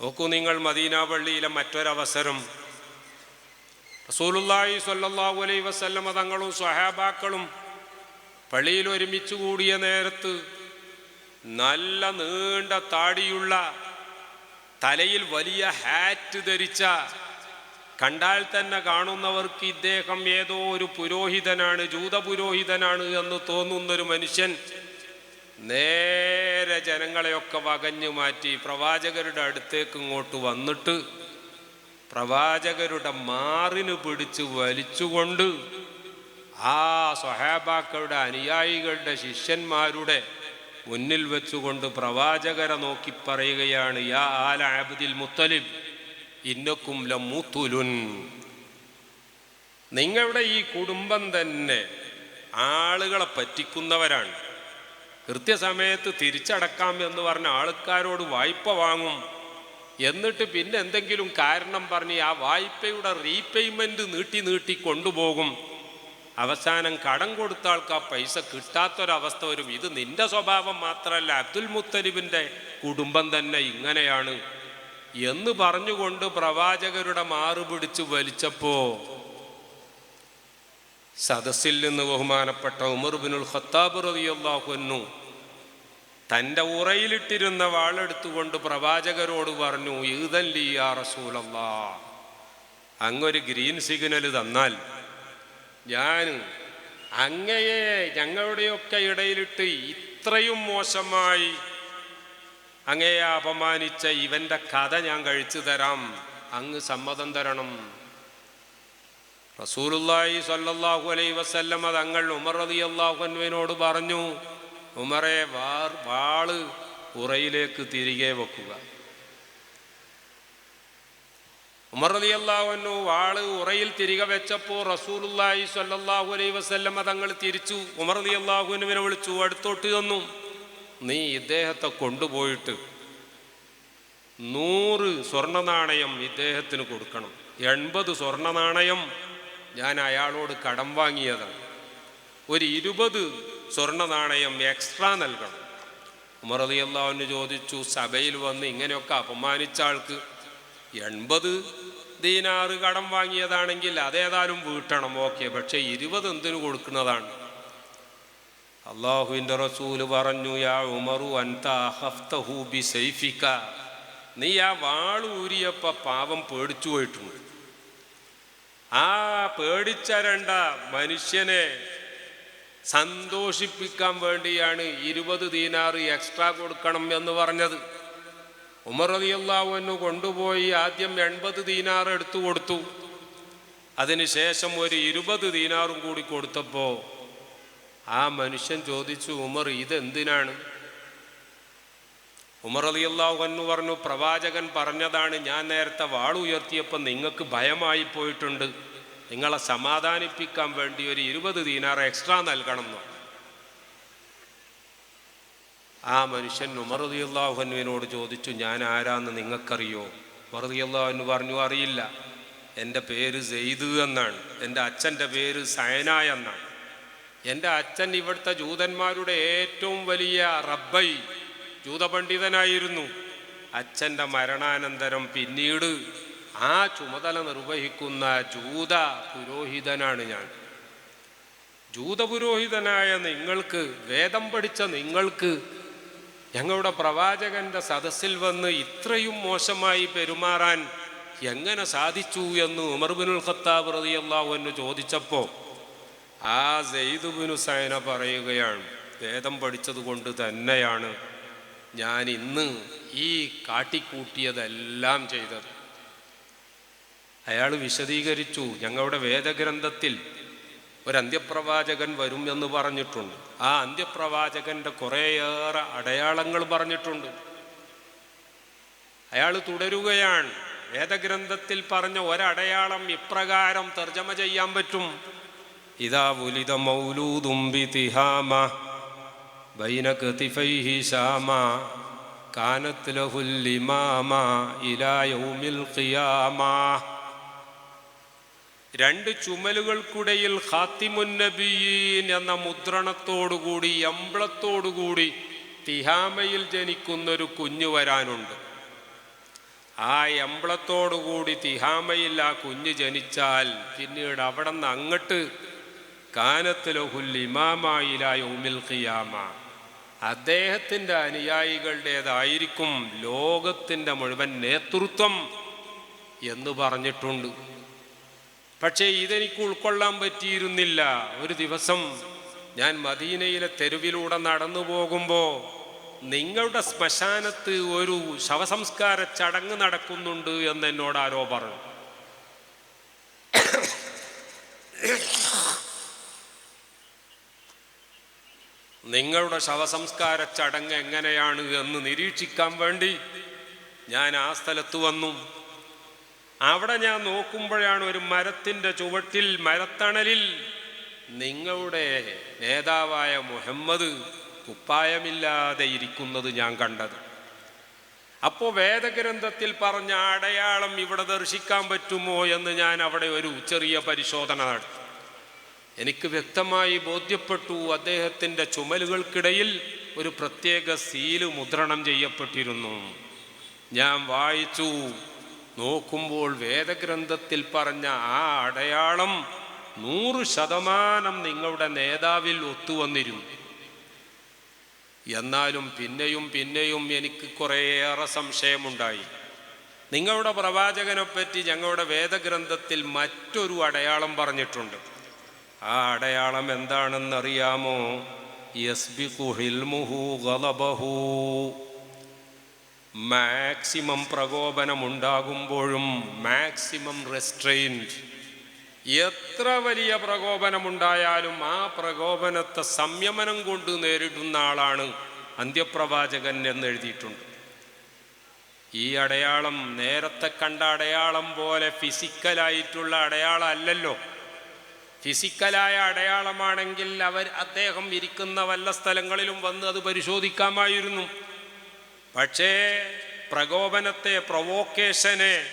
നോക്കൂ നിങ്ങൾ മദീന പള്ളിയിലെ മറ്റൊരവസരം. റസൂലുള്ളാഹി സ്വല്ലല്ലാഹു അലൈഹി വസല്ലമ തങ്ങളും സ്വഹാബാക്കളും പള്ളിയിൽ ഒരുമിച്ച് കൂടിയ നേരത്ത് നല്ല നീണ്ട താടിയുള്ള തലയിൽ വലിയ ഹാറ്റ് ധരിച്ച കണ്ടാൽ തന്നെ കാണുന്നവർക്ക് ഇദ്ദേഹം ഏതോ ഒരു പുരോഹിതനാണ് ജൂത പുരോഹിതനാണ് എന്ന് തോന്നുന്നൊരു മനുഷ്യൻ നേരെ ജനങ്ങളെയൊക്കെ വകഞ്ഞു മാറ്റി പ്രവാചകരുടെ അടുത്തേക്ക് ഇങ്ങോട്ട് വന്നിട്ട് പ്രവാചകരുടെ മാറിന് പിടിച്ച് വലിച്ചുകൊണ്ട് ആ സ്വഹാബാക്കളുടെ അനുയായികളുടെ ശിഷ്യന്മാരുടെ മുന്നിൽ വെച്ചുകൊണ്ട് പ്രവാചകരെ നോക്കി പറയുകയാണ് യാ ആല അബ്ദിൽ മുത്തലിബ് ഇന്നക്കും ലമ്മുത്തുലുൻ നിങ്ങളുടെ ഈ കുടുംബം തന്നെ ആളുകളെ പറ്റിക്കുന്നവരാണ്. കൃത്യസമയത്ത് തിരിച്ചടക്കാം എന്ന് പറഞ്ഞ ആൾക്കാരോട് വായ്പ വാങ്ങും. എന്നിട്ട് പിന്നെ എന്തെങ്കിലും കാരണം പറഞ്ഞ് ആ വായ്പയുടെ റീപേയ്മെന്റ് നീട്ടി നീട്ടി കൊണ്ടുപോകും. അവസാനം കടം കൊടുത്ത ആൾക്ക് ആ പൈസ കിട്ടാത്തൊരവസ്ഥ വരും. ഇത് നിന്റെ സ്വഭാവം മാത്രമല്ല അബ്ദുൽ മുത്തലിബിന്റെ കുടുംബം തന്നെ ഇങ്ങനെയാണ്. എന്ന് പറഞ്ഞുകൊണ്ട് പ്രവാചകരുടെ മാറുപിടിച്ച് വലിച്ചപ്പോ സദസ്സിൽ നിന്ന് ബഹുമാനപ്പെട്ട ഉമർ ബിനുൽ ഖത്താബ് റളിയല്ലാഹു തന്റെ ഉറയിലിട്ടിരുന്ന വാളെടുത്തുകൊണ്ട് പ്രവാചകരോട് പറഞ്ഞു ഈതല്ലി അങ്ങൊരു ഗ്രീൻ സിഗ്നൽ തന്നാൽ ഞാൻ അങ്ങയെ ഞങ്ങളുടെയൊക്കെ ഇടയിലിട്ട് ഇത്രയും മോശമായി അങ്ങയെ അപമാനിച്ച ഇവന്റെ കഥ ഞാൻ കഴിച്ചു തരാം. അങ്ങ് സമ്മതം തരണം. റസൂലുല്ലാഹി സ്വല്ലല്ലാഹു അലൈഹി വസല്ലം തങ്ങൾ ഉമർ റളിയല്ലാഹു അൻഹുവിനോട് പറഞ്ഞു ഉമറെ വാർ വാൾ ഉറയിലേക്ക് തിരികെ വെക്കുക. ഉമർ അലി അൻഹു വാൾ ഉറയിൽ തിരികെ വെച്ചപ്പോൾ റസൂലുല്ലായി സ്വല്ലല്ലാഹു അലൈ വസല്ലമ തങ്ങൾ തിരിച്ചു. ഉമർ അലി അള്ളാഹുനുവിനെ വിളിച്ചു അടുത്തോട്ട് തന്നു നീ ഇദ്ദേഹത്തെ കൊണ്ടുപോയിട്ട് നൂറ് സ്വർണ നാണയം ഇദ്ദേഹത്തിന് കൊടുക്കണം. എൺപത് സ്വർണ നാണയം ഞാൻ അയാളോട് കടം വാങ്ങിയതാണ്. ഒരു ഇരുപത് സ്വർണ നാണയം എക്സ്ട്രാ നൽകണം. ഉമർ അള്ളാഹുവിന് ചോദിച്ചു സഭയിൽ വന്ന് ഇങ്ങനെയൊക്കെ അപമാനിച്ച ആൾക്ക് എൺപത് ദീനാറ് കടം വാങ്ങിയതാണെങ്കിൽ അതേതായാലും വീട്ടണം. ഓക്കെ പക്ഷേ ഇരുപത് എന്തിനു കൊടുക്കുന്നതാണ്? അള്ളാഹുവിന്റെ റസൂൽ പറഞ്ഞു യാ ഉമറു അൻത സൈഫിക്ക നീ ആ വാൾ ഊരിയപ്പോ പാവം പേടിച്ചു പോയിട്ടുണ്ട്. ആ പേടിച്ചരണ്ട മനുഷ്യനെ സന്തോഷിപ്പിക്കാൻ വേണ്ടിയാണ് ഇരുപത് ദീനാറ് എക്സ്ട്രാ കൊടുക്കണം എന്ന് പറഞ്ഞത്. ഉമർ റളിയല്ലാഹു കൊണ്ടുപോയി ആദ്യം എൺപത് ദീനാറ് എടുത്തു കൊടുത്തു. അതിനുശേഷം ഒരു ഇരുപത് ദീനാറും കൂടി കൊടുത്തപ്പോൾ ആ മനുഷ്യൻ ചോദിച്ചു ഉമർ ഇതെന്തിനാണ്? ഉമർ അലിയല്ലാഹു പറഞ്ഞു പ്രവാചകൻ പറഞ്ഞതാണ് ഞാൻ നേരത്തെ വാളുയർത്തിയപ്പോൾ നിങ്ങൾക്ക് ഭയമായി പോയിട്ടുണ്ട്. നിങ്ങളെ സമാധാനിപ്പിക്കാൻ വേണ്ടി ഒരു ഇരുപത് ദീനാർ എക്സ്ട്രാ നൽകണം എന്ന് ആ മനുഷ്യൻ ഉമർ അലിയല്ലാഹുവിനോട് ചോദിച്ചു ഞാൻ ആരാന്ന് നിങ്ങൾക്കറിയോ? അലിയല്ലാഹു പറഞ്ഞു അറിയില്ല. എന്റെ പേര് സെയ്ദ് എന്നാണ്. എന്റെ അച്ഛന്റെ പേര് സയന എന്നാണ്. എന്റെ അച്ഛൻ ഇവിടുത്തെ ജൂതന്മാരുടെ ഏറ്റവും വലിയ റബ്ബൈ ജൂതപണ്ഡിതനായിരുന്നു. അച്ഛന്റെ മരണാനന്തരം പിന്നീട് ആ ചുമതല നിർവഹിക്കുന്ന ജൂത പുരോഹിതനാണ് ഞാൻ. ജൂതപുരോഹിതനായ നിങ്ങൾക്ക് വേദം പഠിച്ച നിങ്ങൾക്ക് ഞങ്ങളുടെ പ്രവാചകന്റെ സദസ്സിൽ വന്ന് ഇത്രയും മോശമായി പെരുമാറാൻ എങ്ങനെ സാധിച്ചു എന്ന് ഉമർബിനുൽ ഖത്താബ് അൻഹു ചോദിച്ചപ്പോൾ ആ സെയ്ദുബിനു സൈന പറയുകയാണ് വേദം പഠിച്ചത് കൊണ്ട് തന്നെയാണ് ഞാൻ ഇന്ന് ഈ കാട്ടിക്കൂട്ടിയതെല്ലാം ചെയ്തത്. അയാൾ വിശദീകരിച്ചു ഞങ്ങളുടെ വേദഗ്രന്ഥത്തിൽ ഒരു അന്ത്യപ്രവാചകൻ വരും എന്ന് പറഞ്ഞിട്ടുണ്ട്. ആ അന്ത്യപ്രവാചകന്റെ കുറേയേറെ അടയാളങ്ങൾ പറഞ്ഞിട്ടുണ്ട്. അയാൾ തുടരുകയാണ്. വേദഗ്രന്ഥത്തിൽ പറഞ്ഞ ഒരടയാളം ഇപ്രകാരം തർജമ ചെയ്യാൻ പറ്റും. ഇതാ ഉലിത മൗലൂദും ബിതിഹാമ ബൈന കതിഫൈഹി ശാമ കാനത്ത് ലഹുൽ ഇമാമ ഇലാ യൗമിൽ ഖിയാമ. രണ്ട് ചുമലുകൾക്കിടയിൽ ഖാത്തിമുൻ നബിയീൻ എന്ന മുദ്രണത്തോടുകൂടി എംബ്ലത്തോടുകൂടി തിഹാമയിൽ ജനിക്കുന്നൊരു കുഞ്ഞു വരാനുണ്ട്. ആ എമ്പളത്തോടുകൂടി തിഹാമയിൽ ആ കുഞ്ഞ് ജനിച്ചാൽ പിന്നീട് അവിടെ നിന്ന് അങ്ങട്ട് കാനത്തിലഹുൽ ഇമാമായിലായ ഉമിൽ ഖിയാമ. അദ്ദേഹത്തിന്റെ അനുയായികളുടേതായിരിക്കും ലോകത്തിന്റെ മുഴുവൻ നേതൃത്വം എന്ന് പറഞ്ഞിട്ടുണ്ട്. പക്ഷേ ഇതെനിക്ക് ഉൾക്കൊള്ളാൻ പറ്റിയിരുന്നില്ല. ഒരു ദിവസം ഞാൻ മദീനയിലെ തെരുവിലൂടെ നടന്നു പോകുമ്പോൾ നിങ്ങളുടെ ശ്മശാനത്ത് ഒരു ശവസംസ്കാര ചടങ്ങ് നടക്കുന്നുണ്ട് എന്ന് എന്നോട് ആരോ പറഞ്ഞു. നിങ്ങളുടെ ശവസംസ്കാര ചടങ്ങ് എങ്ങനെയാണ് എന്ന് നിരീക്ഷിക്കാൻ വേണ്ടി ഞാൻ ആ സ്ഥലത്ത് വന്നു. അവിടെ ഞാൻ നോക്കുമ്പോഴാണ് ഒരു മരത്തിന്റെ ചുവട്ടിൽ മരത്തണലിൽ നിങ്ങളുടെ നേതാവായ മുഹമ്മദ് കുപ്പായമില്ലാതെ ഇരിക്കുന്നത് ഞാൻ കണ്ടത്. അപ്പോൾ വേദഗ്രന്ഥത്തിൽ പറഞ്ഞ അടയാളം ഇവിടെ ദർശിക്കാൻ പറ്റുമോ എന്ന് ഞാൻ അവിടെ ഒരു ചെറിയ പരിശോധന നടത്തി. എനിക്ക് വ്യക്തമായി ബോധ്യപ്പെട്ടു അദ്ദേഹത്തിന്റെ ചുമലുകൾക്കിടയിൽ ഒരു പ്രത്യേക സീൽ മുദ്രണം ചെയ്യപ്പെട്ടിരുന്നു. ഞാൻ വായിച്ചു. നോക്കുമ്പോൾ വേദഗ്രന്ഥത്തിൽ പറഞ്ഞ ആ അടയാളം നൂറ് ശതമാനം നിങ്ങളുടെ നേതാവിൽ ഒത്തുവന്നിരുന്നു എന്നാലും പിന്നെയും പിന്നെയും എനിക്ക് കുറേയേറെ സംശയമുണ്ടായി. നിങ്ങളുടെ പ്രവാചകനെ പറ്റി ഞങ്ങളുടെ വേദഗ്രന്ഥത്തിൽ മറ്റൊരു അടയാളം പറഞ്ഞിട്ടുണ്ട്. ആ അടയാളം എന്താണെന്നറിയാമോ? യസ്ബിഖു ഹിൽമുഹു ഗളബഹു മാക്സിമം പ്രകോപനമുണ്ടാകുമ്പോഴും മാക്സിമം റെസ്ട്രെയിൻഡ് എത്ര വലിയ പ്രകോപനമുണ്ടായാലും ആ പ്രകോപനത്തെ സംയമനം കൊണ്ട് നേരിടുന്ന ആളാണ് അന്ത്യപ്രവാചകൻ എന്ന് എഴുതിയിട്ടുണ്ട്. ഈ അടയാളം നേരത്തെ കണ്ട അടയാളം പോലെ ഫിസിക്കലായിട്ടുള്ള അടയാളം അല്ലല്ലോ ഫിസിക്കലായ അടയാളമാണെങ്കിൽ അവർ അദ്ദേഹം ഇരിക്കുന്ന വല്ല സ്ഥലങ്ങളിലും വന്ന് അത് പരിശോധിക്കാമായിരുന്നു. പക്ഷേ പ്രകോപനത്തെ പ്രൊവോക്കേഷനെ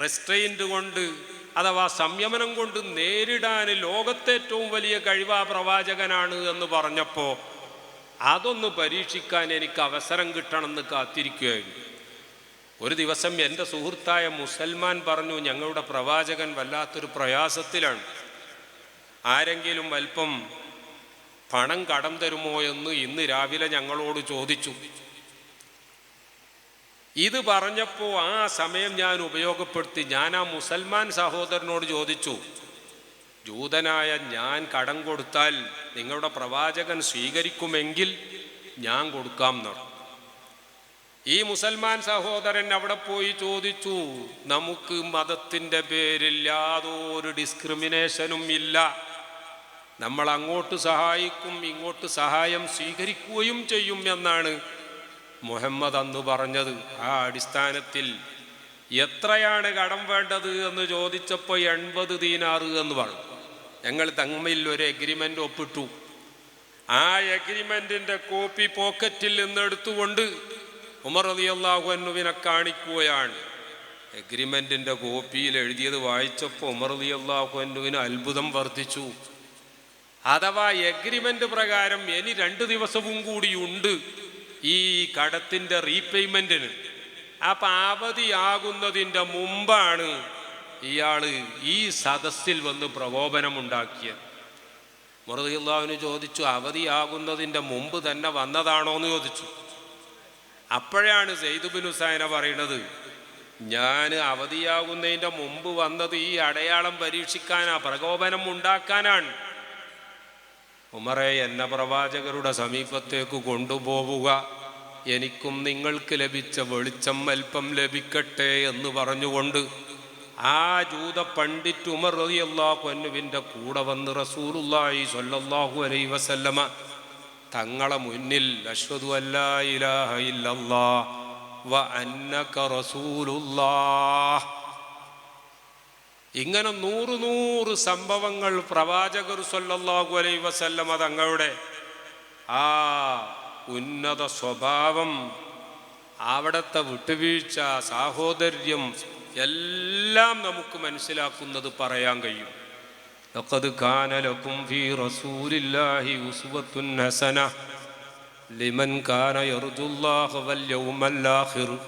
റെസ്ട്രെയിന്റ് കൊണ്ട് അഥവാ സംയമനം കൊണ്ട് നേരിടാൻ ലോകത്തെ ഏറ്റവും വലിയ കഴിവാ പ്രവാചകനാണ് എന്ന് പറഞ്ഞപ്പോൾ അതൊന്ന് പരീക്ഷിക്കാൻ എനിക്ക് അവസരം കിട്ടണമെന്ന് കാത്തിരിക്കുകയായിരുന്നു. ഒരു ദിവസം എന്റെ സുഹൃത്തായ മുസൽമാൻ പറഞ്ഞു ഞങ്ങളുടെ പ്രവാചകൻ വല്ലാത്തൊരു പ്രയാസത്തിലാണ്. ആരെങ്കിലും അല്പം പണം കടം തരുമോ എന്ന് ഇന്ന് രാവിലെ ഞങ്ങളോട് ചോദിച്ചു. ഇത് പറഞ്ഞപ്പോൾ ആ സമയം ഞാൻ ഉപയോഗപ്പെടുത്തി. ഞാൻ ആ മുസൽമാൻ സഹോദരനോട് ചോദിച്ചു ജൂതനായ ഞാൻ കടം കൊടുത്താൽ നിങ്ങളുടെ പ്രവാചകൻ സ്വീകരിക്കുമെങ്കിൽ ഞാൻ കൊടുക്കാം എന്ന് ഈ മുസൽമാൻ സഹോദരൻ അവിടെ പോയി ചോദിച്ചു നമുക്ക് മതത്തിന്റെ പേരിൽ യാതൊരു ഡിസ്ക്രിമിനേഷനും ഇല്ല. നമ്മൾ അങ്ങോട്ട് സഹായിക്കും ഇങ്ങോട്ട് സഹായം സ്വീകരിക്കുകയും ചെയ്യും എന്നാണ് മുഹമ്മദ് അന്ന് പറഞ്ഞത് ആ അടിസ്ഥാനത്തിൽ എത്രയാണ് കടം വേണ്ടത് എന്ന് ചോദിച്ചപ്പോൾ എൺപത് ദീനാറ് എന്ന് പറഞ്ഞു. ഞങ്ങൾ തമ്മിൽ ഒരു എഗ്രിമെന്റ് ഒപ്പിട്ടു. ആ എഗ്രിമെന്റിന്റെ കോപ്പി പോക്കറ്റിൽ നിന്ന് എടുത്തുകൊണ്ട് ഉമർ അലി അള്ളാഹു അനുവിനെ കാണിക്കുകയാണ്. എഗ്രിമെന്റിന്റെ കോപ്പിയിൽ എഴുതിയത് വായിച്ചപ്പോൾ ഉമർ അലി അള്ളാഹു അനുവിന് അത്ഭുതം വർദ്ധിച്ചു. അഥവാ എഗ്രിമെന്റ് പ്രകാരം ഇനി രണ്ട് ദിവസവും കൂടിയുണ്ട് ഈ കടത്തിന്റെ റീപേയ്മെന്റിന് ആ പാവതിയാകുന്നതിന്റെ മുമ്പാണ് ഇയാൾ ഈ സദസ്സിൽ വന്ന് പ്രകോപനമുണ്ടാക്കിയത്. മുറദിയുള്ളാവിന് ചോദിച്ചു അവധിയാകുന്നതിന്റെ മുമ്പ് തന്നെ വന്നതാണോ എന്ന് ചോദിച്ചു. അപ്പോഴാണ് സെയ്ദുബിൻ ഹുസൈന പറയുന്നത് ഞാൻ അവധിയാകുന്നതിന്റെ മുമ്പ് വന്നത് ഈ അടയാളം പരീക്ഷിക്കാനാ പ്രകോപനം ഉണ്ടാക്കാനാണ്. ഉമറെ എന്ന പ്രവാചകരുടെ സമീപത്തേക്ക് കൊണ്ടുപോവുക. എനിക്കും നിങ്ങൾക്ക് ലഭിച്ച വെളിച്ചം അല്പം ലഭിക്കട്ടെ എന്ന് പറഞ്ഞുകൊണ്ട് ആ ജൂത പണ്ഡിറ്റ് ഉമർ റളിയല്ലാഹു അനുവിന്റെ കൂടെ വന്ന് റസൂലുള്ളാഹി സൊല്ലാഹു അലൈ വസല്ലമ തങ്ങളെ മുന്നിൽ അശ്വതു ഇങ്ങനെ നൂറ് നൂറ് സംഭവങ്ങൾ പ്രവാചകർ സൊല്ലാഹു അലൈ വസല്ലമ തങ്ങളുടെ ആ ഉന്നത സ്വഭാവം അവിടുത്തെ വിട്ടുവീഴ്ച സാഹോദര്യം എല്ലാം നമുക്ക് മനസ്സിലാക്കുന്നത് പറയാൻ കഴിയും. ലഖദ് കാന ലക്കും ഫീ റസൂലില്ലാഹി ഉസ്വത്തുൻ ഹസന. ലിമൻ കാന യർജുല്ലാഹ വൽ യൗമൽ ആഖിർ.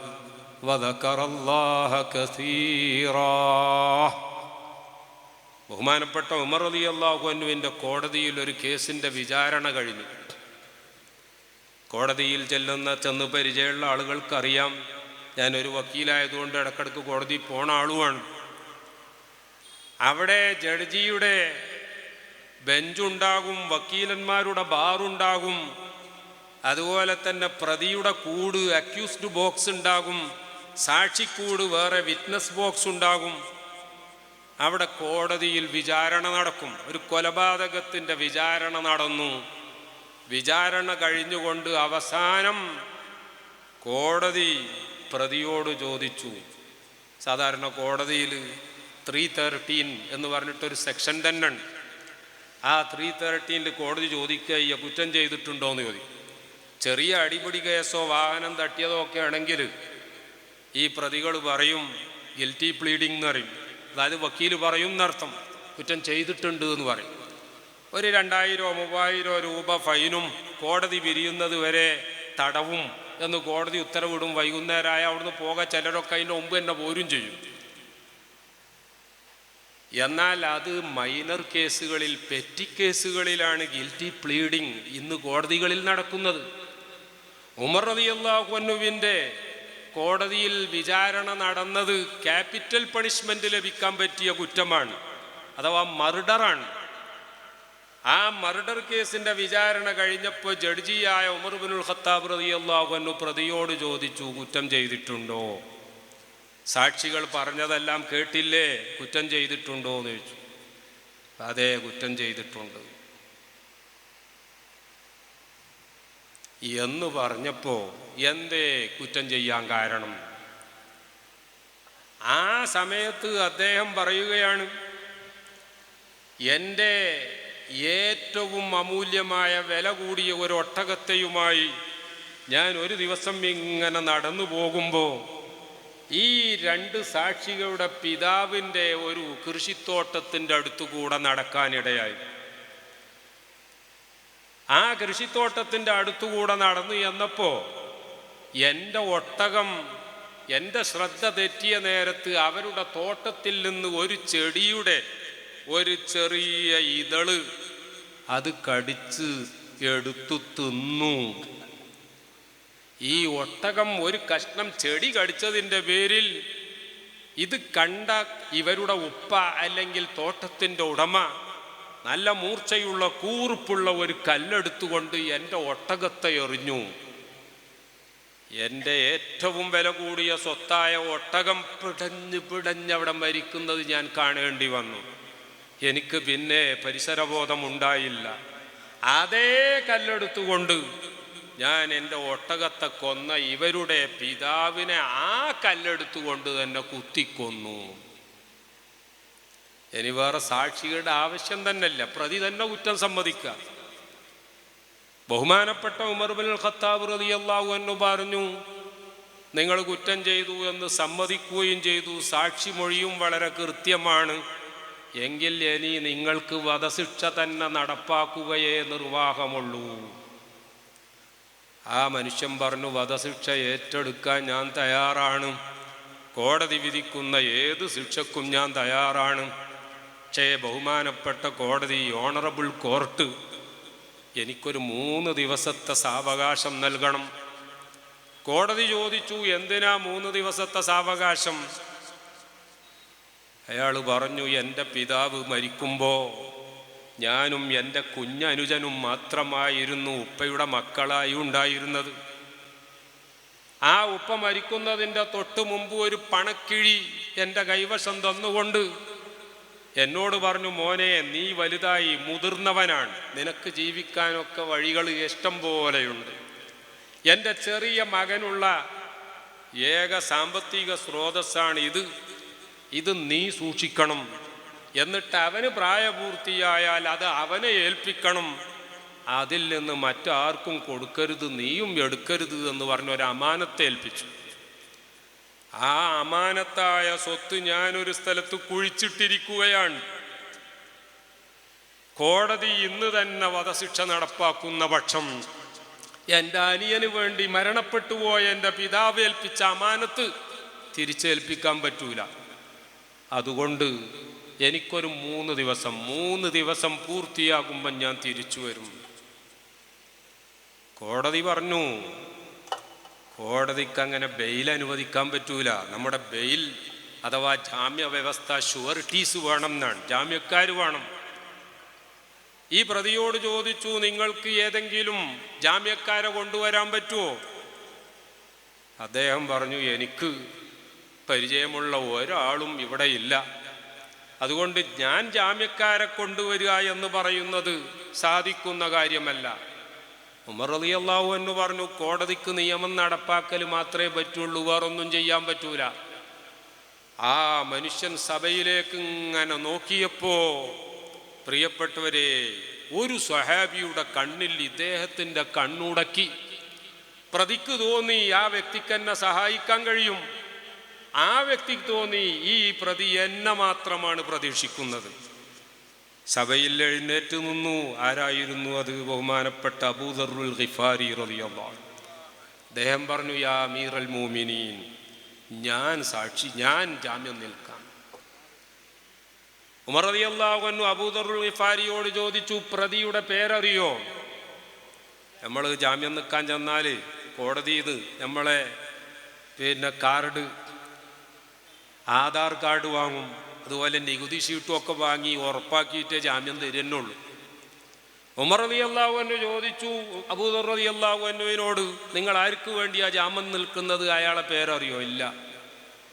വദക്കറല്ലാഹ കസീറാ. ബഹുമാനപ്പെട്ട ഉമർ അലി അള്ളാഹു അനുവിന്റെ കോടതിയിൽ ഒരു കേസിന്റെ വിചാരണ കഴിഞ്ഞു. കോടതിയിൽ ചെല്ലുന്ന ചെന്ന് പരിചയമുള്ള ആളുകൾക്കറിയാം. ഞാനൊരു വക്കീലായതുകൊണ്ട് ഇടക്കിടക്ക് കോടതി പോണ ആളുമാണ്. അവിടെ ജഡ്ജിയുടെ ബെഞ്ചുണ്ടാകും വക്കീലന്മാരുടെ ബാറുണ്ടാകും അതുപോലെ തന്നെ പ്രതിയുടെ കൂട് അക്യൂസ്ഡ് ബോക്സ് ഉണ്ടാകും സാക്ഷിക്കൂട് വേറെ വിറ്റ്നസ് ബോക്സ് ഉണ്ടാകും. അവിടെ കോടതിയിൽ വിചാരണ നടക്കും. ഒരു കൊലപാതകത്തിന്റെ വിചാരണ നടന്നു. വിചാരണ കഴിഞ്ഞുകൊണ്ട് അവസാനം കോടതി പ്രതിയോട് ചോദിച്ചു. സാധാരണ കോടതിയിൽ ത്രീ തേർട്ടീൻ എന്ന് പറഞ്ഞിട്ടൊരു സെക്ഷൻ തന്നെ ഉണ്ട് ആ ത്രീ തേർട്ടീനിൽ കോടതി ചോദിക്കുക ഈ കുറ്റം ചെയ്തിട്ടുണ്ടോ എന്ന് ചോദിക്കും ചെറിയ അടിപിടി കേസോ വാഹനം തട്ടിയതോ ഒക്കെ ആണെങ്കിൽ ഈ പ്രതികൾ പറയും ഗിൽറ്റി പ്ലീഡിംഗ് എന്ന് പറയും. അതായത് വക്കീൽ പറയും എന്നർത്ഥം. കുറ്റം ചെയ്തിട്ടുണ്ട് എന്ന് പറയും. ഒരു രണ്ടായിരോ മൂവായിരോ രൂപ ഫൈനും കോടതി പിരിയുന്നത് വരെ തടവും എന്ന് കോടതി ഉത്തരവിടും. വൈകുന്നേരമായ അവിടുന്ന് പോകാൻ ചിലരൊക്കെ അതിന്റെ മുമ്പ് തന്നെ പോരും ചെയ്യും. എന്നാൽ അത് മൈനർ കേസുകളിൽ പെറ്റി കേസുകളിലാണ് ഗിൽറ്റി പ്ലീഡിങ് ഇന്ന് കോടതികളിൽ നടക്കുന്നത്. ഉമർ റതിയല്ലാഹുവിന്റെ കോടതിയിൽ വിചാരണ നടന്നത് ക്യാപിറ്റൽ പണിഷ്മെന്റ് ലഭിക്കാൻ പറ്റിയ കുറ്റമാണ്. അഥവാ മർഡറാണ് ആ മർഡർ കേസിന്റെ വിചാരണ കഴിഞ്ഞപ്പോൾ ജഡ്ജിയായ ഉമർ ബിനുൽ ഖത്താബ് റളിയല്ലാഹു പ്രതിയോട് ചോദിച്ചു കുറ്റം ചെയ്തിട്ടുണ്ടോ? സാക്ഷികൾ പറഞ്ഞതെല്ലാം കേട്ടില്ലേ? കുറ്റം ചെയ്തിട്ടുണ്ടോ? എന്ന് ചോദിച്ചു. അതെ കുറ്റം ചെയ്തിട്ടുണ്ട്. എന്ന് പറഞ്ഞപ്പോ എന്തേ കുറ്റം ചെയ്യാൻ കാരണം? ആ സമയത്ത് അദ്ദേഹം പറയുകയാണ് എന്റെ ഏറ്റവും അമൂല്യമായ വില കൂടിയ ഒരു ഒട്ടകത്തെയുമായി ഞാൻ ഒരു ദിവസം ഇങ്ങനെ നടന്നു പോകുമ്പോൾ ഈ രണ്ട് സാക്ഷികളുടെ പിതാവിന്റെ ഒരു കൃഷിത്തോട്ടത്തിന്റെ അടുത്തുകൂടെ നടക്കാനിടയായി. ആ കൃഷിത്തോട്ടത്തിന്റെ അടുത്തുകൂടെ നടന്നു എന്നപ്പോൾ എന്റെ ഒട്ടകം എന്റെ ശ്രദ്ധ തെറ്റിയ നേരത്ത് അവരുടെ തോട്ടത്തിൽ നിന്ന് ഒരു ചെടിയുടെ ഒരു ചെറിയ ഇതൾ അത് കടിച്ച് എടുത്തു തിന്നു. ഈ ഒട്ടകം ഒരു കഷ്ണം ചെടി കടിച്ചതിന്റെ പേരിൽ ഇത് കണ്ട ഇവരുടെ ഉപ്പ അല്ലെങ്കിൽ തോട്ടത്തിന്റെ ഉടമ നല്ല മൂർച്ചയുള്ള കൂർപ്പുള്ള ഒരു കല്ലെടുത്തുകൊണ്ട് എന്റെ ഒട്ടകത്തെ എറിഞ്ഞു. എന്റെ ഏറ്റവും വില കൂടിയ സ്വത്തായ ഒട്ടകം പിടഞ്ഞ് പിടഞ്ഞവിടെ മരിക്കുന്നത് ഞാൻ കാണേണ്ടി വന്നു. എനിക്ക് പിന്നെ പരിസരബോധം ഉണ്ടായില്ല അതേ കല്ലെടുത്തുകൊണ്ട് ഞാൻ എന്റെ ഒട്ടകത്തെ കൊന്ന ഇവരുടെ പിതാവിനെ ആ കല്ലെടുത്തുകൊണ്ട് തന്നെ കുത്തിക്കൊന്നു. ഇനി വേറെ സാക്ഷികളുടെ ആവശ്യം തന്നെയല്ല. പ്രതി തന്നെ കുറ്റം സമ്മതിക്കുക. ബഹുമാനപ്പെട്ട ഉമർ ബിൻ ഖത്താബ് റളിയല്ലാഹു എന്ന് പറഞ്ഞു നിങ്ങൾ കുറ്റം ചെയ്തു എന്ന് സമ്മതിക്കുകയും ചെയ്തു. സാക്ഷിമൊഴിയും വളരെ കൃത്യമാണ്. എങ്കിൽ ഇനി നിങ്ങൾക്ക് വധശിക്ഷ തന്നെ നടപ്പാക്കുകയേ നിർവാഹമുള്ളൂ. ആ മനുഷ്യൻ പറഞ്ഞു വധശിക്ഷ ഏറ്റെടുക്കാൻ ഞാൻ തയ്യാറാണ്. കോടതി വിധിക്കുന്ന ഏത് ശിക്ഷക്കും ഞാൻ തയ്യാറാണ്. പക്ഷേ ബഹുമാനപ്പെട്ട കോടതി ഓണറബിൾ കോർട്ട് എനിക്കൊരു മൂന്ന് ദിവസത്തെ സാവകാശം നൽകണം. കോടതി ചോദിച്ചു എന്തിനാ മൂന്ന് ദിവസത്തെ സാവകാശം? അയാൾ പറഞ്ഞു എന്റെ പിതാവ് മരിക്കുമ്പോൾ ഞാനും എന്റെ കുഞ്ഞനുജനും മാത്രമായിരുന്നു ഉപ്പയുടെ മക്കളായി ഉണ്ടായിരുന്നത്. ആ ഉപ്പ മരിക്കുന്നതിന്റെ തൊട്ട് മുമ്പ് ഒരു പണക്കിഴി എന്റെ കൈവശം തന്നുകൊണ്ട് എന്നോട് പറഞ്ഞു മോനെ നീ വലുതായി മുതിർന്നവനാണ്. നിനക്ക് ജീവിക്കാനൊക്കെ വഴികൾ ഇഷ്ടം പോലെയുണ്ട്. എന്റെ ചെറിയ മകനുള്ള ഏക സാമ്പത്തിക സ്രോതസ്സാണ് ഇത് ഇത് നീ സൂക്ഷിക്കണം. എന്നിട്ട് അവന് പ്രായപൂർത്തിയായാൽ അത് അവനെ ഏൽപ്പിക്കണം. അതിൽ നിന്ന് മറ്റാർക്കും കൊടുക്കരുത് നീയും എടുക്കരുത് എന്ന് പറഞ്ഞ ഒരു അമാനത്തെ ഏൽപ്പിച്ചു. ആ അമാനത്തായ സ്വത്ത് ഞാനൊരു സ്ഥലത്ത് കുഴിച്ചിട്ടിരിക്കുകയാണ്. കോടതി ഇന്ന് തന്നെ വധശിക്ഷ നടപ്പാക്കുന്ന പക്ഷം എന്റെ അനിയന് വേണ്ടി മരണപ്പെട്ടുപോയ എന്റെ പിതാവ് ഏൽപ്പിച്ച അമാനത്ത് തിരിച്ചേൽപ്പിക്കാൻ പറ്റൂല. അതുകൊണ്ട് എനിക്കൊരു മൂന്ന് ദിവസം മൂന്ന് ദിവസം പൂർത്തിയാകുമ്പോൾ ഞാൻ തിരിച്ചു വരും. കോടതി പറഞ്ഞു കോടതിക്ക് അങ്ങനെ ബെയിൽ അനുവദിക്കാൻ പറ്റൂല. നമ്മുടെ ബെയിൽ അഥവാ ജാമ്യ വ്യവസ്ഥ ഷുവർട്ടീസ് വേണം എന്നാണ്. ജാമ്യക്കാർ വേണം. ഈ പ്രതിയോട് ചോദിച്ചു നിങ്ങൾക്ക് ഏതെങ്കിലും ജാമ്യക്കാരെ കൊണ്ടുവരാൻ പറ്റുമോ അദ്ദേഹം പറഞ്ഞു എനിക്ക് പരിചയമുള്ള ഒരാളും ഇവിടെ ഇല്ല. അതുകൊണ്ട് ഞാൻ ജാമ്യക്കാരെ കൊണ്ടുവരിക എന്ന് പറയുന്നത് സാധിക്കുന്ന കാര്യമല്ല. ഉമർ അലി അള്ളാഹു എന്ന് പറഞ്ഞു കോടതിക്ക് നിയമം നടപ്പാക്കൽ മാത്രമേ പറ്റുള്ളൂ വേറൊന്നും ചെയ്യാൻ പറ്റൂല. ആ മനുഷ്യൻ സഭയിലേക്ക് ഇങ്ങനെ നോക്കിയപ്പോ പ്രിയപ്പെട്ടവരെ ഒരു സ്വഹാബിയുടെ കണ്ണിൽ ഇദ്ദേഹത്തിന്റെ കണ്ണുടക്കി. പ്രതിക്ക് തോന്നി ആ വ്യക്തിക്ക് എന്നെ സഹായിക്കാൻ കഴിയും. ആ വ്യക്തിക്ക് തോന്നി ഈ പ്രതി എന്നെ മാത്രമാണ് പ്രതീക്ഷിക്കുന്നത്. സഭയിൽ എഴുന്നേറ്റ് നിന്നു. ആരായിരുന്നു അത്? ബഹുമാനപ്പെട്ട അബൂദറുൽ ഖിഫാരി റളിയല്ലാഹു അദ്ദേഹം പറഞ്ഞു യാ മീറൽ മൂമിനീൻ ഞാൻ സാക്ഷി ഞാൻ ജാമ്യം നിൽക്കാം. ഉമർ റളിയല്ലാഹു അബൂദറുൽ ഖിഫാരിയോട് ചോദിച്ചു പ്രതിയുടെ പേരറിയോ? നമ്മൾ ജാമ്യം നിൽക്കാൻ ചെന്നാൽ ഇത് നമ്മളെ പിന്നെ കാർഡ് ആധാർ കാർഡ് വാങ്ങും അതുപോലെ നികുതി ഷീട്ടും ഒക്കെ വാങ്ങി ഉറപ്പാക്കിയിട്ടേ ജാമ്യം തരുന്നുള്ളൂ. ഉമർ റതി അള്ളാഹുവിന് ചോദിച്ചു അബൂദർ റതി അള്ളാഹുവിനോട് നിങ്ങൾ ആർക്ക് വേണ്ടിയാ ജാമ്യം നിൽക്കുന്നത്? അയാളെ പേരറിയോ? ഇല്ല.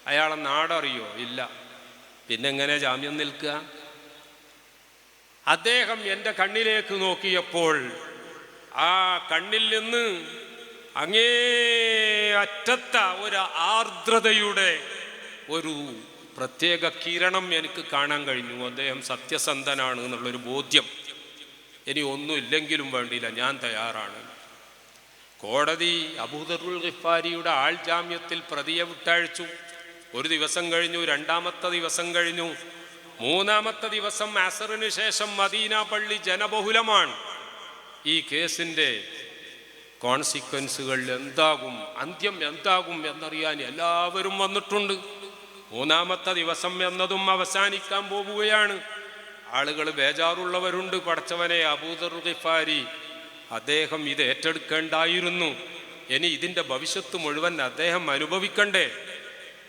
അയാളെ നാടറിയോ? ഇല്ല. പിന്നെ എങ്ങനെ ജാമ്യം നിൽക്കുക? അദ്ദേഹം എന്റെ കണ്ണിലേക്ക് നോക്കിയപ്പോൾ ആ കണ്ണിൽ നിന്ന് അങ്ങേ അറ്റത്ത ഒരു ആർദ്രതയുടെ ഒരു പ്രത്യേക കിരണം എനിക്ക് കാണാൻ കഴിഞ്ഞു. അദ്ദേഹം സത്യസന്ധനാണ് എന്നുള്ളൊരു ബോധ്യം. ഇനി ഒന്നും ഇല്ലെങ്കിലും വേണ്ടിയില്ല ഞാൻ തയ്യാറാണ്. കോടതി അബൂദറുൽ ഖിഫാരിയുടെ ആൾ ജാമ്യത്തിൽ പ്രതിയെ വിട്ടയച്ചു. ഒരു ദിവസം കഴിഞ്ഞു രണ്ടാമത്തെ ദിവസം കഴിഞ്ഞു. മൂന്നാമത്തെ ദിവസം അസറിന് ശേഷം മദീന പള്ളി ജനബഹുലമാണ്. ഈ കേസിന്റെ കോൺസിക്വൻസുകൾ എന്താകും അന്ത്യം എന്താകും എന്നറിയാൻ എല്ലാവരും വന്നിട്ടുണ്ട്. മൂന്നാമത്തെ ദിവസം എന്നതും അവസാനിക്കാൻ പോവുകയാണ്. ആളുകൾ ബേജാറുള്ളവരുണ്ട്. പടച്ചവനെ അബൂദർ ഖിഫാരി അദ്ദേഹം ഇത് ഏറ്റെടുക്കേണ്ടായിരുന്നു. ഇനി ഇതിന്റെ ഭവിഷ്യത്ത് മുഴുവൻ അദ്ദേഹം അനുഭവിക്കണ്ടേ?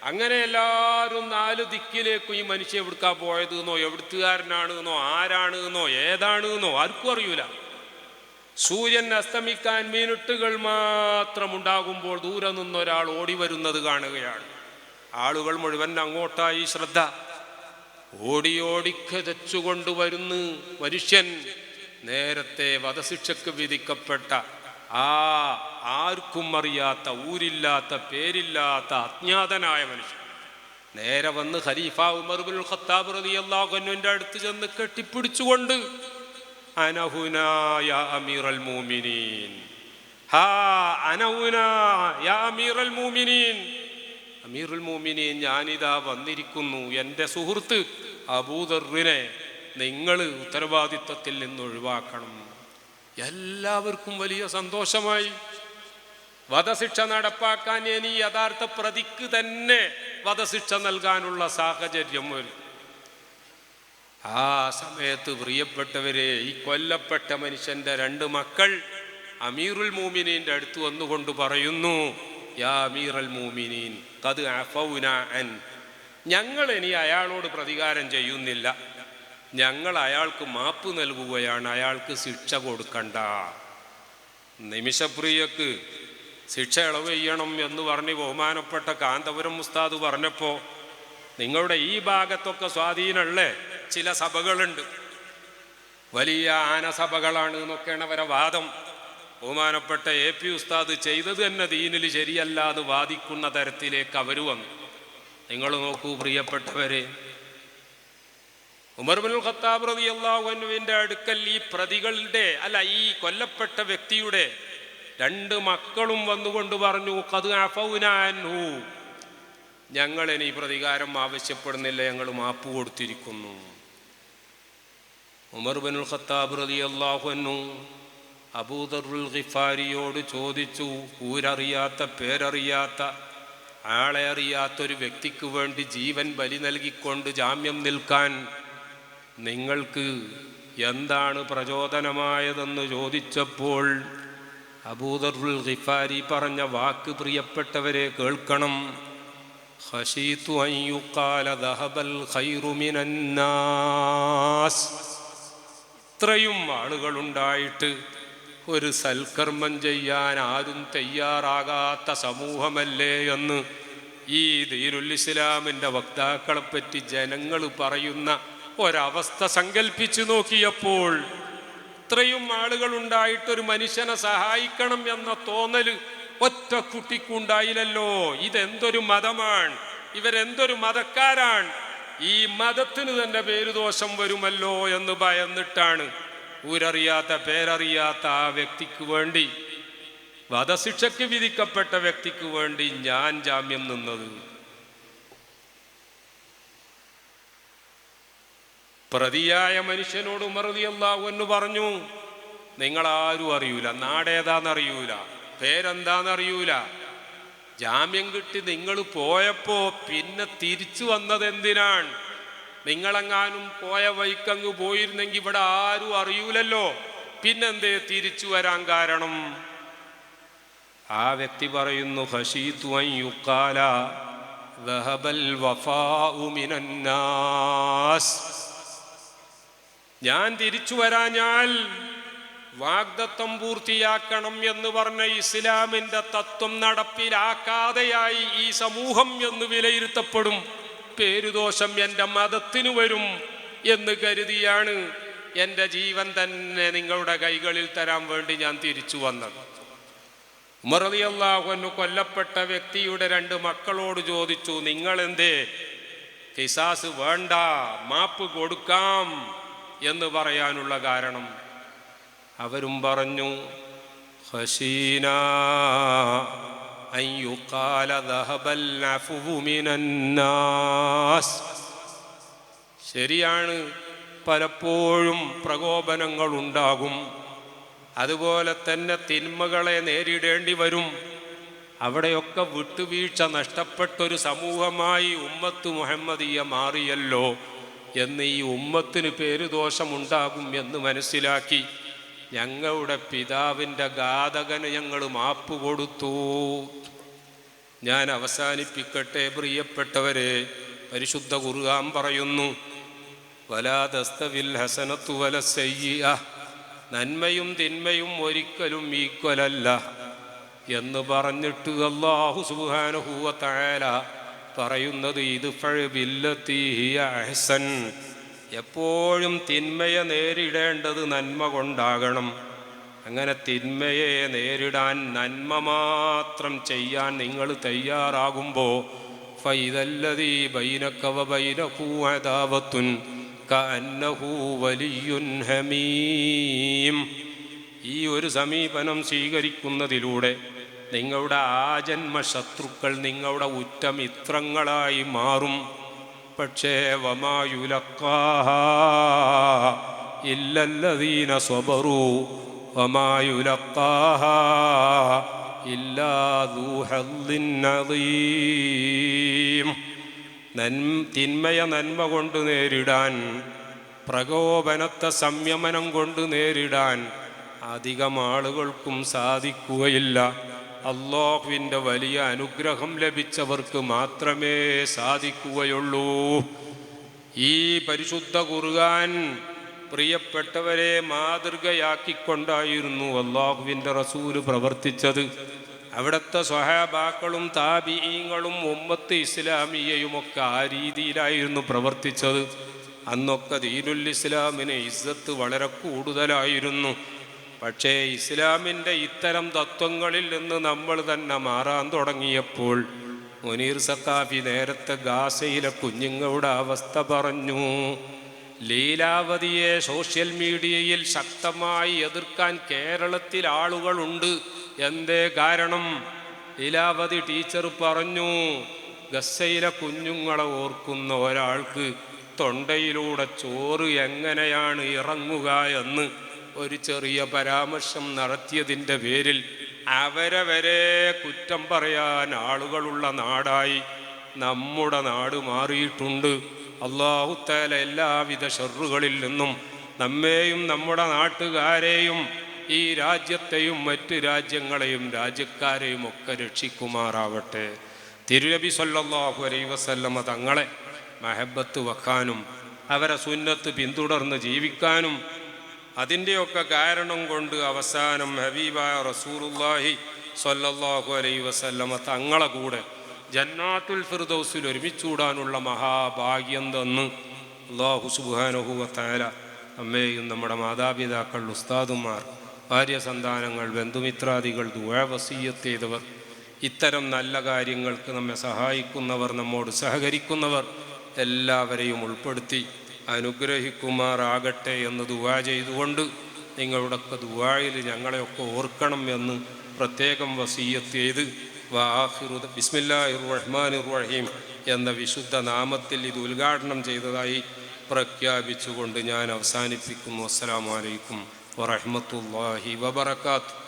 അങ്ങനെ എല്ലാവരും നാല് ദിക്കിലേക്കും ഈ മനുഷ്യ എവിടുക്കാ പോയത് എന്നോ എവിടുത്തുകാരനാണ് എന്നോ ആരാണ് എന്നോ ഏതാണ് എന്നോ ആർക്കും അറിയൂല. സൂര്യൻ അസ്തമിക്കാൻ മിനിറ്റുകൾ മാത്രം ഉണ്ടാകുമ്പോൾ ദൂരെ നിന്നൊരാൾ ഓടി വരുന്നത് കാണുകയാണ്. ആളുകൾ മുഴുവൻ അങ്ങോട്ടായി ശ്രദ്ധ ഓടി ഓടി കതച്ചുകൊണ്ടുവരുന്നു മനുഷ്യൻ നേരത്തെ വധശിക്ഷക്ക് വിധിക്കപ്പെട്ട ആ ആർക്കും അറിയാത്ത ഊരില്ലാത്ത പേരില്ലാത്ത അജ്ഞാതനായ മനുഷ്യൻ നേരെ വന്ന് ഖലീഫ ഉമർ ബിൻ ഖത്താബ് റളിയല്ലാഹു അൻഹുവിന്റെ അടുത്ത് ചെന്ന് കെട്ടിപ്പിടിച്ചുകൊണ്ട് അനഹുനായ അമീറൽ മൂമിനീൻ ഹാ അനഹുനായ യാ അൽ മൂമിനീൻ അമീറുൽ മോമിനെ ഞാനിതാ വന്നിരിക്കുന്നു. എന്റെ സുഹൃത്ത് അബൂദറിനെ നിങ്ങൾ ഉത്തരവാദിത്വത്തിൽ നിന്ന് ഒഴിവാക്കണം. എല്ലാവർക്കും വലിയ സന്തോഷമായി. വധശിക്ഷ നടപ്പാക്കാൻ ഇനി യഥാർത്ഥ പ്രതിക്ക് തന്നെ വധശിക്ഷ നൽകാനുള്ള സാഹചര്യം വരും. ആ സമയത്ത് പ്രിയപ്പെട്ടവരെ ഈ കൊല്ലപ്പെട്ട മനുഷ്യന്റെ രണ്ട് മക്കൾ അമീറുൽ മോമിനീന്റെ അടുത്ത് വന്നുകൊണ്ട് പറയുന്നു ഞങ്ങൾ ഇനി അയാളോട് പ്രതികാരം ചെയ്യുന്നില്ല. ഞങ്ങൾ അയാൾക്ക് മാപ്പ് നൽകുകയാണ് അയാൾക്ക് ശിക്ഷ കൊടുക്കണ്ട. നിമിഷപ്രിയക്ക് ശിക്ഷ ഇളവ് ചെയ്യണം എന്ന് പറഞ്ഞ് ബഹുമാനപ്പെട്ട കാന്തപുരം മുസ്താദ് പറഞ്ഞപ്പോൾ നിങ്ങളുടെ ഈ ഭാഗത്തൊക്കെ സ്വാധീനമുള്ള ചില സഭകളുണ്ട്. വലിയ ആനസഭകളാണ് എന്നൊക്കെയാണ് അവരെ വാദം. ബഹുമാനപ്പെട്ട എ പി ഉസ്താദ് ചെയ്തത് തന്നെ ദീനിൽ ശരിയല്ല എന്ന് വാദിക്കുന്ന തരത്തിലേക്ക് അവർ വന്നു. നിങ്ങൾ നോക്കൂ പ്രിയപ്പെട്ടവരെ ഉമർ ബുൽ ഖത്താബ് റതി അള്ളാഹുവിന്റെ അടുക്കൽ ഈ പ്രതികളുടെ അല്ല ഈ കൊല്ലപ്പെട്ട വ്യക്തിയുടെ രണ്ട് മക്കളും വന്നുകൊണ്ട് പറഞ്ഞു കത് ഞങ്ങൾ ഇനി പ്രതികാരം ആവശ്യപ്പെടുന്നില്ല ഞങ്ങൾ മാപ്പ് കൊടുത്തിരിക്കുന്നു. ഉമർ ബനുൽ ഖത്താബ് റതി അള്ളാഹുനു അബൂദറുൽ ഖിഫാരിയോട് ചോദിച്ചു ഊരറിയാത്ത പേരറിയാത്ത ആളെ അറിയാത്തൊരു വ്യക്തിക്ക് വേണ്ടി ജീവൻ ബലി നൽകിക്കൊണ്ട് ജാമ്യം നിൽക്കാൻ നിങ്ങൾക്ക് എന്താണ് പ്രചോദനമായതെന്ന് ചോദിച്ചപ്പോൾ അബൂദറുൽ ഖിഫാരി പറഞ്ഞ വാക്ക് പ്രിയപ്പെട്ടവരെ കേൾക്കണം. ഇത്രയും ആളുകളുണ്ടായിട്ട് ഒരു സൽക്കർമ്മം ചെയ്യാൻ ആരും തയ്യാറാകാത്ത സമൂഹമല്ലേ എന്ന് ഈ ദീനുൽ ഇസ്ലാമിന്റെ വക്താക്കളെപ്പറ്റി ജനങ്ങൾ പറയുന്ന ഒരവസ്ഥ സങ്കല്പിച്ചു നോക്കിയപ്പോൾ ഇത്രയും ആളുകൾ ഉണ്ടായിട്ടൊരു മനുഷ്യനെ സഹായിക്കണം എന്ന തോന്നൽ ഒറ്റ കുട്ടിക്കുണ്ടായില്ലല്ലോ. ഇതെന്തൊരു മതമാണ്? ഇവരെന്തൊരു മതക്കാരാണ്? ഈ മതത്തിന് തന്നെ പേരുദോഷം വരുമല്ലോ എന്ന് ഭയന്നിട്ടാണ് ഊരറിയാത്ത പേരറിയാത്ത ആ വ്യക്തിക്ക് വേണ്ടി വധശിക്ഷയ്ക്ക് വിധിക്കപ്പെട്ട വ്യക്തിക്ക് വേണ്ടി ഞാൻ ജാമ്യം നിന്നത്. പ്രതിയായ മനുഷ്യനോട് മറുതിയല്ലാവു എന്ന് പറഞ്ഞു നിങ്ങളാരും അറിയൂല നാടേതാന്നറിയൂല പേരെന്താന്നറിയൂല. ജാമ്യം കിട്ടി നിങ്ങൾ പോയപ്പോ പിന്നെ തിരിച്ചു വന്നത് എന്തിനാണ് നിങ്ങളെങ്ങാനും പോയ വൈക്കങ്ങ് പോയിരുന്നെങ്കിൽ ഇവിടെ ആരും അറിയൂലല്ലോ. പിന്നെന്തേ തിരിച്ചു വരാൻ കാരണം? ആ വ്യക്തി പറയുന്നു ഞാൻ തിരിച്ചു വരാഞ്ഞാൽ വാഗ്ദത്വം പൂർത്തിയാക്കണം എന്ന് പറഞ്ഞ ഇസ്ലാമിന്റെ തത്വം നടപ്പിലാക്കാതെയായി ഈ സമൂഹം എന്ന് വിലയിരുത്തപ്പെടും. പേരുദോഷം എന്റെ മതത്തിനു വരും എന്ന് കരുതിയാണ് എന്റെ ജീവൻ തന്നെ നിങ്ങളുടെ കൈകളിൽ തരാൻ വേണ്ടി ഞാൻ തിരിച്ചു വന്നത്. ഉമറിയല്ലാഹുന്നു കൊല്ലപ്പെട്ട വ്യക്തിയുടെ രണ്ട് മക്കളോട് ചോദിച്ചു നിങ്ങൾ എന്തേ കിസാസ് വേണ്ട മാപ്പ് കൊടുക്കാം എന്ന് പറയാനുള്ള കാരണം? അവരും പറഞ്ഞു ഹസീന അയ്യുക്കാല العفو من الناس. ശരിയാണ്. പലപ്പോഴും പ്രകോപനങ്ങൾ ഉണ്ടാകും അതുപോലെ തന്നെ തിന്മകളെ നേരിടേണ്ടി വരും. അവിടെയൊക്കെ വിട്ടുവീഴ്ച നഷ്ടപ്പെട്ടൊരു സമൂഹമായി ഉമ്മത്ത് മുഹമ്മദിയ മാറിയല്ലോ എന്ന് ഈ ഉമ്മത്തിന് പേരുദോഷമുണ്ടാകും എന്ന് മനസ്സിലാക്കി. ഞങ്ങളുടെ പിതാവിന്റെ ഘാതകന് ഞങ്ങൾ മാപ്പ് കൊടുത്തു. ഞാൻ അവസാനിപ്പിക്കട്ടെ പ്രിയപ്പെട്ടവരെ പരിശുദ്ധ കുറുകാൻ പറയുന്നു വലാദസ്തവിൽ ഹസനത്തു വല സയ്യ നന്മയും തിന്മയും ഒരിക്കലും ഈക്വലല്ല എന്ന് പറഞ്ഞിട്ട് അള്ളാഹു സുബാനുഹൂവ തഴല പറയുന്നത് ഇത് അഹ്സൻ. എപ്പോഴും തിന്മയെ നേരിടേണ്ടത് നന്മ കൊണ്ടാകണം. അങ്ങനെ തിന്മയെ നേരിടാൻ നന്മ മാത്രം ചെയ്യാൻ നിങ്ങൾ തയ്യാറാകുമ്പോൾ ഫൈതല്ലതീ ബൈനക്കവ ബൈനഹൂതാവത്തുൻ വലിയുൻ ഹമീം. ഈ ഒരു സമീപനം സ്വീകരിക്കുന്നതിലൂടെ നിങ്ങളുടെ ആജന്മ ശത്രുക്കൾ നിങ്ങളുടെ ഉറ്റമിത്രങ്ങളായി മാറും. പക്ഷേ വമായുലക്കാഹ ഇല്ലല്ലദീന സ്വബറു വമായുലക്കാഹ. ഇല്ലാ ദൂ ഹദ്ദിൻ അദീം തിന്മയ നന്മ കൊണ്ട് നേരിടാൻ പ്രകോപനത്തെ സംയമനം കൊണ്ട് നേരിടാൻ അധികം ആളുകൾക്കും സാധിക്കുകയില്ല. അള്ളാഹുവിന്റെ വലിയ അനുഗ്രഹം ലഭിച്ചവർക്ക് മാത്രമേ സാധിക്കുകയുള്ളൂ. ഈ പരിശുദ്ധ കുറുകാൻ പ്രിയപ്പെട്ടവരെ മാതൃകയാക്കിക്കൊണ്ടായിരുന്നു അള്ളാഹുവിന്റെ റസൂൽ പ്രവർത്തിച്ചത്. അവിടുത്തെ സ്വഹാബാക്കളും താബീങ്ങളും ഉമ്മത്ത് ഇസ്ലാമിയയുമൊക്കെ ആ രീതിയിലായിരുന്നു പ്രവർത്തിച്ചത്. അന്നൊക്കെ ദീനുൽ ഇസ്ലാമിന് ഇസ്സത്ത് വളരെ കൂടുതലായിരുന്നു. പക്ഷേ ഇസ്ലാമിന്റെ ഇത്തരം തത്വങ്ങളിൽ നിന്ന് നമ്മൾ തന്നെ മാറാൻ തുടങ്ങിയപ്പോൾ മുനീർ സക്കാഫി നേരത്തെ ഗാസയിലെ കുഞ്ഞുങ്ങളുടെ അവസ്ഥ പറഞ്ഞു. ലീലാവതിയെ സോഷ്യൽ മീഡിയയിൽ ശക്തമായി എതിർക്കാൻ കേരളത്തിൽ ആളുകളുണ്ട്. എന്തേ കാരണം? ലീലാവതി ടീച്ചർ പറഞ്ഞു ഗസയിലെ കുഞ്ഞുങ്ങളെ ഓർക്കുന്ന ഒരാൾക്ക് തൊണ്ടയിലൂടെ ചോറ് എങ്ങനെയാണ് ഇറങ്ങുക എന്ന്. ഒരു ചെറിയ പരാമർശം നടത്തിയതിന്റെ പേരിൽ അവരെ വരെ കുറ്റം പറയാൻ ആളുകളുള്ള നാടായി നമ്മുടെ നാട് മാറിയിട്ടുണ്ട്. അള്ളാഹുത്താല എല്ലാവിധ ഷെറുകളിൽ നിന്നും നമ്മെയും നമ്മുടെ നാട്ടുകാരെയും ഈ രാജ്യത്തെയും മറ്റ് രാജ്യങ്ങളെയും രാജ്യക്കാരെയും ഒക്കെ രക്ഷിക്കുമാറാവട്ടെ. തിരുനബി സല്ലാഹു അലൈ വസല്ലമ തങ്ങളെ മഹബത്ത് വെക്കാനും അവരെ സുന്നത്ത് പിന്തുടർന്ന് ജീവിക്കാനും അതിന്റെയൊക്കെ കാരണം കൊണ്ട് അവസാനം ഹബീബായ റസൂറുല്ലാഹി സല്ലല്ലാഹു അലൈ വസല്ലമ തങ്ങളെ കൂടെ ജന്നാത്തുൽ ഫിർദൗസിൽ ഒരുമിച്ചൂടാനുള്ള മഹാഭാഗ്യം തന്ന് അള്ളാഹു സുബാനുഹുവത്തായ അമ്മയും നമ്മുടെ മാതാപിതാക്കൾ ഉസ്താദുമാർ ഭാര്യ സന്താനങ്ങൾ ബന്ധുമിത്രാദികൾ ദുവാവസീയത്ത് ചെയ്തവർ ഇത്തരം നല്ല കാര്യങ്ങൾക്ക് നമ്മെ സഹായിക്കുന്നവർ നമ്മോട് സഹകരിക്കുന്നവർ എല്ലാവരെയും ഉൾപ്പെടുത്തി അനുഗ്രഹിക്കുമാറാകട്ടെ എന്ന് ദുവാ ചെയ്തുകൊണ്ട് നിങ്ങളുടെയൊക്കെ ദുവായിൽ ഞങ്ങളെയൊക്കെ ഓർക്കണം എന്ന് പ്രത്യേകം വസീയത്ത് ചെയ്ത് വാഹിറു ബിസ്മില്ലാഹിർ റഹ്മാനിർ റഹീം എന്ന വിശുദ്ധ നാമത്തിൽ ഇത് ഉദ്ഘാടനം ചെയ്തതായി പ്രഖ്യാപിച്ചുകൊണ്ട് ഞാൻ അവസാനിപ്പിക്കുന്നു. അസ്സലാമു അലൈക്കും വറഹ്മത്തുള്ളാഹി വബറകാത്ത്